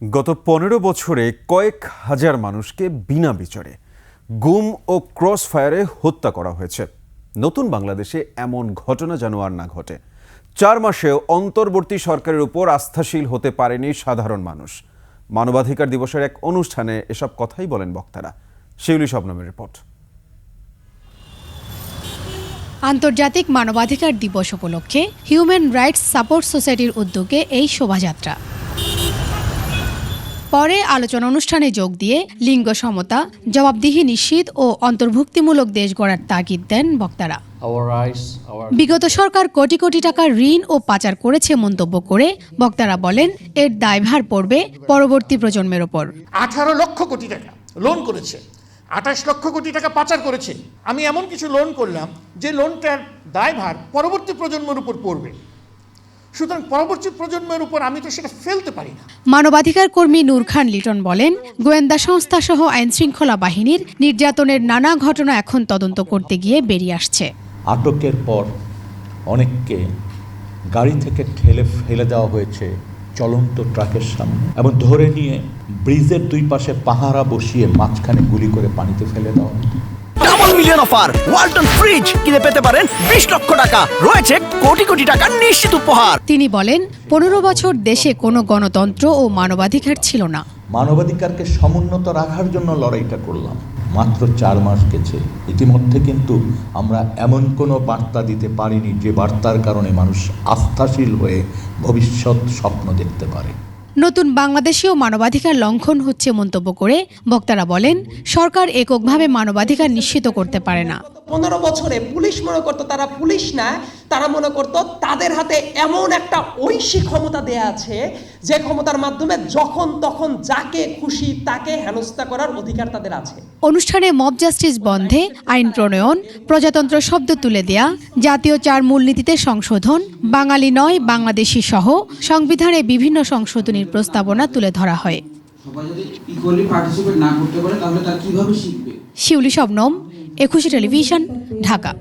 গত পনেরো বছরে কয়েক হাজার মানুষকে বিনা বিচারে গুম ও ক্রস ফায়ারে হত্যা করা হয়েছে। নতুন বাংলাদেশে এমন ঘটনা যেন আর না ঘটে। চার মাসেও অন্তর্বর্তী সরকারের উপর আস্থাশীল হতে পারেনি সাধারণ মানুষ। মানবাধিকার দিবসের এক অনুষ্ঠানে এসব কথাই বলেন বক্তারা। শিউলি শবনমের রিপোর্ট। আন্তর্জাতিক মানবাধিকার দিবস উপলক্ষে হিউম্যান রাইটস সাপোর্ট সোসাইটির উদ্যোগে এই শোভাযাত্রা। পরে আলোচনা অনুষ্ঠানে যোগ দিয়ে লিঙ্গ সমতা জবাবদিহি নিশ্চিত ও অন্তর্ভুক্তিমূলক দেশ গড়ার তাগিদ দেন বক্তারা। বিগত সরকার কোটি কোটি টাকা ঋণ ও পাচার করেছে মন্তব্য করে বক্তারা বলেন এর দায়ভার পড়বে পরবর্তী প্রজন্মের ওপর। আঠারো লক্ষ কোটি টাকা লোন করেছে আঠাশ লক্ষ কোটি টাকা পাচার করেছে। আমি এমন কিছু লোন করলাম যে লোনটার দায়ভার পরবর্তী প্রজন্মের উপর পড়বে। সুতরাং পরবর্তী প্রজন্মের উপর আমি তো সেটা ফেলতে পারি না। মানবাধিকার কর্মী নূর খান লিটন বলেন গোয়েন্দা সংস্থা সহ আইনশৃঙ্খলা বাহিনীর নির্যাতনের নানা ঘটনা এখন তদন্ত করতে গিয়ে বেরিয়ে আসছে। আটকের পর অনেককে গাড়ি থেকে ঠেলে ফেলে দেওয়া হয়েছে চলন্ত ট্রাকের সামনে এবং ধরে নিয়ে ব্রিজের দুই পাশে পাহারা বসিয়ে মাঝখানে গুলি করে পানিতে ফেলে দেওয়া double million offer Walton fridge কিনে পেতে পারেন বিশ লক্ষ টাকা। রয়েছে কোটি কোটি টাকার নিশ্চিত উপহার। তিনি বলেন পনেরো বছর দেশে কোনো গণতন্ত্র ও মানবাধিকার ছিল না। মানবাধিকারকে সমুন্নত রাখার জন্য লড়াইটা করলাম। মাত্র চার মাস গেছে। ইতিমধ্যে কিন্তু আমরা এমন কোনো বার্তা দিতে পারিনি যে বার্তার কারণে মানুষ আস্থাশীল হয়ে ভবিষ্যৎ স্বপ্ন দেখতে পারে। নতুন বাংলাদেশেও মানবাধিকার লঙ্ঘন হচ্ছে মন্তব্য করে বক্তারা বলেন, সরকার এককভাবে মানবাধিকার নিশ্চিত করতে পারে না। পনেরো বছরে পুলিশ মনে করতো তারা পুলিশ না তারা মনে করতো তাদের হাতে এমন একটা ঐশী ক্ষমতা দেয়া আছে যে ক্ষমতার মাধ্যমে যখন তখন যাকে খুশি তাকে হেনস্থা করার অধিকার তাদের আছে। অনুষ্ঠানে মব জাস্টিস বন্ধে আইন প্রণয়ন প্রজাতন্ত্র শব্দ তুলে দেয়া জাতীয় চার মূলনীতিতে সংশোধন বাঙালি নয় বাংলাদেশি সহ সংবিধানে বিভিন্ন সংশোধনীর প্রস্তাবনা তুলে ধরা হয়। সবাই যদি ইকুয়ালি পার্টিসিপেট না করতে পারে তাহলে তারা কীভাবে শিখবে? শিউলি শবনম একুশে টেলিভিশন ঢাকা।